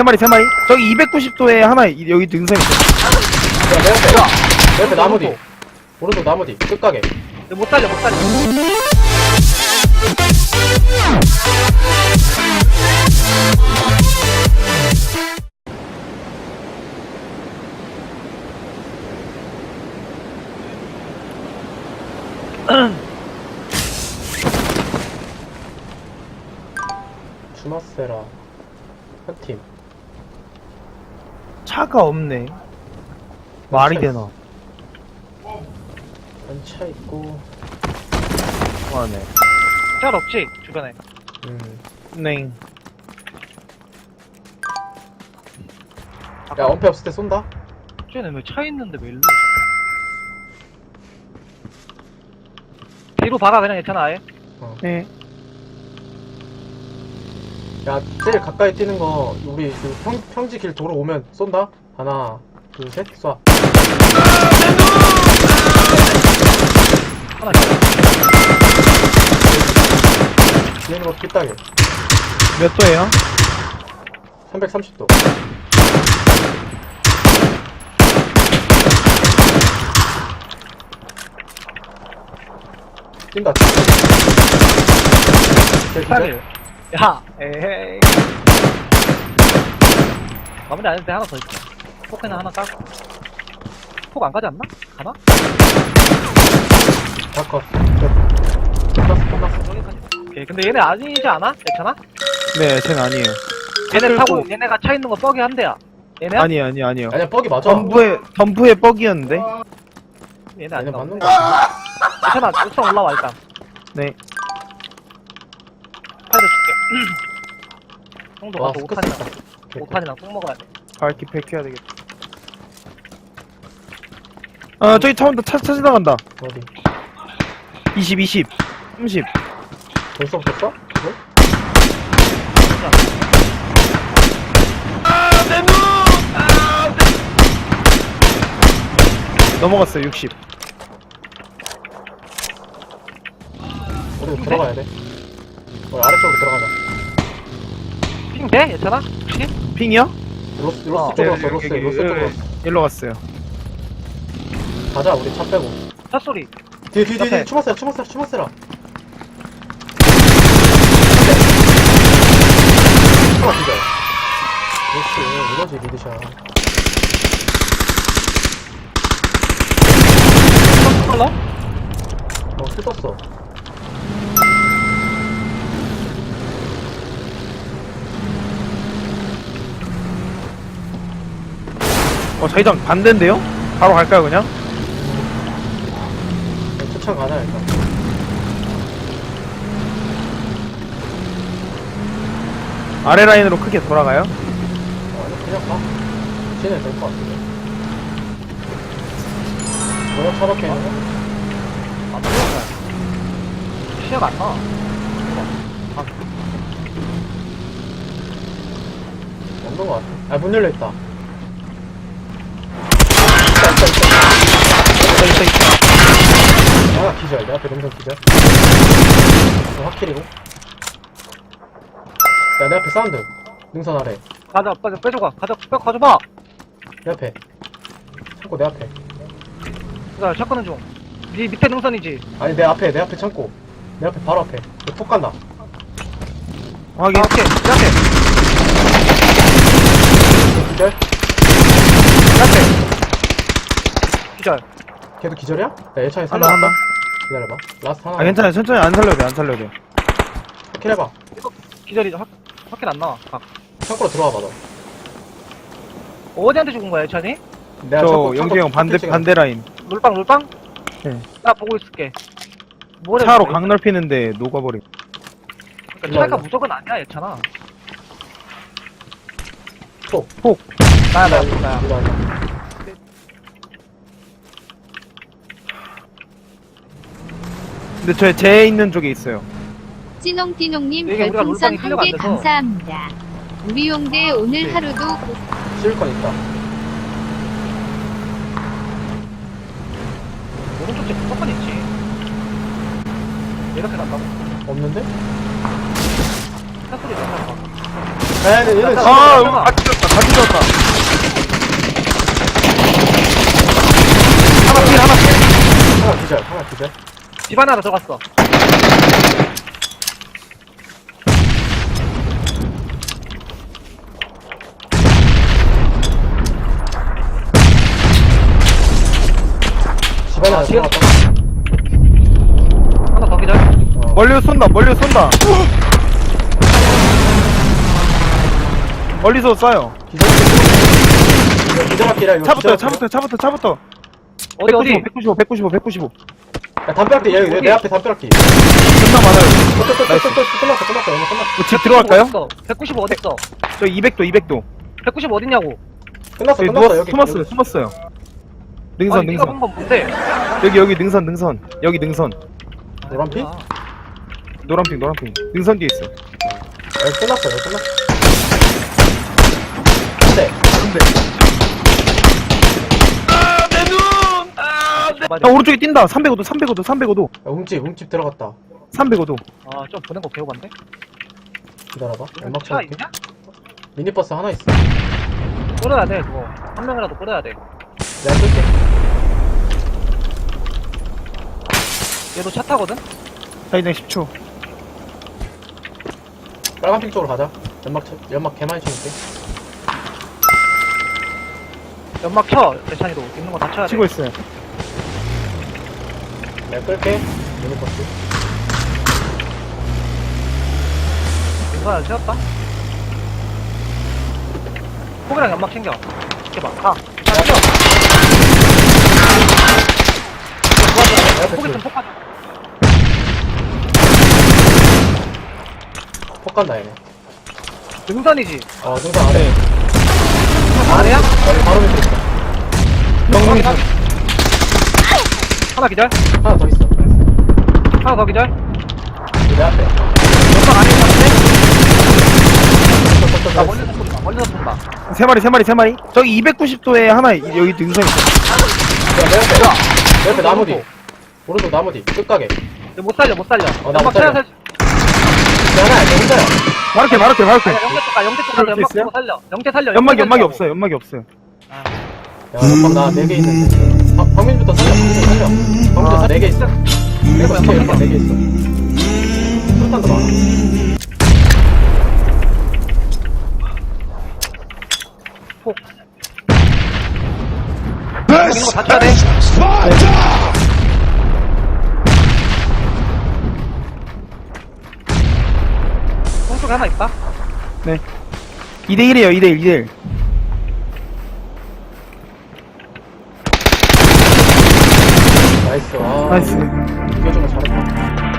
세 마리 세 마리 저기 290도에 하나 이- 여기 능선 있어 야, 내 옆에. 내 옆에 나무 뒤. 오른쪽 나무 뒤. 끝가게. 못 살려 못 살려 주마세라. 한 팀. 차가 없네 말이 되나 한차 있고. 와네 잘 없지 주변에 음. 네 야, 엄폐 없을 때 쏜다? 쟤는 왜 차 있는데 왜 일로 뒤로 박아 그냥 괜찮아 아예 네. 야, 제일 가까이 뛰는 거, 우리 그 평, 평지 길 도로 오면 쏜다? 하나, 둘, 셋, 쏴. 하나 뒤에 있는 거 삐딱해. 몇 도예요? 330도. 뛴다. 제 기절? 야 에헤이 마무리 안 해도 돼 하나 더 있어 포크는 하나 까고 폭안 가지 않나? 가나? 다 컷. 끝. 끝났어, 끝났어. 여기까지 오케이 근데 얘네 아니지 않아? 괜찮아? 네 쟤는 아니에요 얘네 타고 얘네가 차 있는 거 뻑이 한 대야 얘네야? 아니에요 아니에요 아니에요 아니야, 뻑이 맞아. 덤프에 덤프에 뻑이었는데 얘네 얘네 맞는. 거 같아. 괜찮아 우선 올라와 일단 네 형도 와, 가서 오케이, 오케이. 오탄이랑 꼭 먹어야 돼 밝기 팩해야 되겠다 아 저기 차 온다 차, 차 지나간다 어디? 20 20 30 벌써 붙었어? 그거? 넘어갔어요 60 우리 들어가야 돼. 우리 아래쪽으로 들어가자. 핑 돼? 괜찮아? 혹시? 핑이요? 로스, 로스 어, 쪽으로 네, 왔어, 로스, 여기, 로스 여기, 쪽으로. 여기. 일로 갔어요 가자, 우리 차 빼고. 차 소리 뒤에, 뒤에, 뒤에, 앞에. 추마세라, 추마세라, 추마세라. 추마 기절. 그렇지, 이거지, 리드샷. 컬러? 어, 뜯었어. 어 자기장 반대인데요? 바로 갈까요 그냥? 가자, 일단. 아래 라인으로 크게 돌아가요? 어, 아니, 그냥 가. 쟤네 될것 같은데. 뭐야, 차 밖에 있는 거? 안 들어가 시야가 안 나와 없는 것 같아. 아, 문 열려있다. 있다 있다 있다 아, 기절. 내 앞에 동선 기절. 어, 확킬이고. 야, 내 앞에 사운드. 능선 아래. 가자 빨리 빼줘가 가자 빼 가져봐 내 앞에. 창고 내 앞에. 자 샷건은 중네 밑에 능선이지 아니, 내 앞에, 내 앞에 창고. 내 앞에, 바로 앞에. 톡 간다. 확인 아 오케이 내 앞에 기절? 내 앞에 기절 걔도 기절이야? 하나 살려놨다. 하나 기다려봐. 라스트 하나. 아 괜찮아요 천천히 안 살려도 돼 안 살려도 돼킬 해봐. 기절이 확 확킬 안 나와 각 창고로 들어와 봐, 너. 어디한테 죽은 거야 예찬이? 내가 저 창고- 영기 창고 형 반대 킬 반대 라인 룰빵 룰빵? 네. 나 보고 있을게 뭐래 차로 그래? 강 넓히는데 녹아버려 그러니까 차가 일로 무조건 아니야 예찬아 톡. 나야 나야 이거, 나야 이거 아니야. 근데 저제 있는 쪽에 있어요 찌농띠농님 이게 우리가 별풍선 룰빵이 필요가 한개안 돼서. 감사합니다. 우리 용대 오늘 네. 하루도 고- 있다. 오른쪽 집 무조건 있지 이렇게 간다고? 없는데? 얘네, 얘네 아. 아, 찢었다, 다 찢었다. 하나 필, 하나 필. 하나 기절, 하나 기절. 집 안으로 들어갔어. 집안에 아, 하나 지금- 들어갔다. 하나 더. 어. 멀리서 쏜다, 멀리서 쏜다. 멀리서 쏴요. 기절. 이거 기절할게라, 이거. 차부터. 차부터, 차부터, 차부터. 어디, 어디? 195, 195, 195, 195. 야, 담벼락대, 얘, 내, 내 앞에 담벼락대. 존나 많아요. 또, 또, 또, 또, 또, 또, 끝났어, 끝났어, 끝났어. 뭐집 들어갈까요? 195 어딨어? 저 200도, 200도. 195 어딨냐고? 끝났어, 여기 끝났어, 누워, 여기. 숨었어요, 여기. 숨었어요. 능선, 아니, 네가 능선. 뭔데? 여기, 여기 능선, 능선. 여기 능선. 노란 피? 아, 노란핑, 노란핑. 능선 뒤에 있어. 여기 끝났어, 여기 끝났어. 네. 근데. 아, 오른쪽에 뛴다. 305도, 305도, 305도. 야, 움집, 움집 들어갔다. 305도. 아, 좀 보낸 거 개오반데? 기다려봐. 연막 차 쳐볼게. 있냐? 미니버스 하나 있어. 끌어야 돼, 그거. 한 명이라도 끌어야 돼. 내가 끌게. 얘도 차 타거든? 자기장 10초. 빨간 핑 쪽으로 가자. 연막 쳐, 연막 개 많이 쳐볼게. 연막 켜, 대찬이도. 있는 거 다 쳐야 돼. 치고 있어요. 내가 끌게. 미니버스. 인사를 세웠다? 포기랑 연막 챙겨. 이렇게 봐. 가. 자, 챙겨. 포기 줄. 좀 폭파. 폭 간다, 얘네. 능선이지? 어, 능선 아래. 아래야? 바로 밑에 있어. 확인, 확인. 하나 기절? 하나 더 있어. 하나 더 기절? 내 앞에. 연막 안에 있는데? 또, 또, 또, 나또 멀리서 쏜다. 멀리서 쏜다. 세 마리, 세 마리, 세 마리. 저기 290도에 하나, 여기 능선 있어. 야, 내 앞에. 내 앞에 나무 뒤. 오른쪽 나무 뒤. 끝가게. 얘못 살려, 못 살려. 어, 나못 연막 살려. 쳐야 살. 야, 하나야, 너 혼자야. 바로케, 바로케, 바로케. 아니야, 영대 쪽 가, 영대 쪽 가서 그럴 수 연막 있어요? 살려. 영대 살려. 연막이, 연막이 살려. 없어요, 연막이 없어요. 아, 야, 연막 나 4개 있는데. 방- 방민부터 살려, 방민부터 살려. 방민부터 아, 4개 있어. 이거 이렇게 연막 연막 4개 있어. 술탄도 많아. 폭. 있는 거다 쳐야 돼. 똥쪽에 하나 있다. 네. 2대1이에요, 2대1, 2대1. 나이스. 와. 나이스. 이겨주면 잘했다.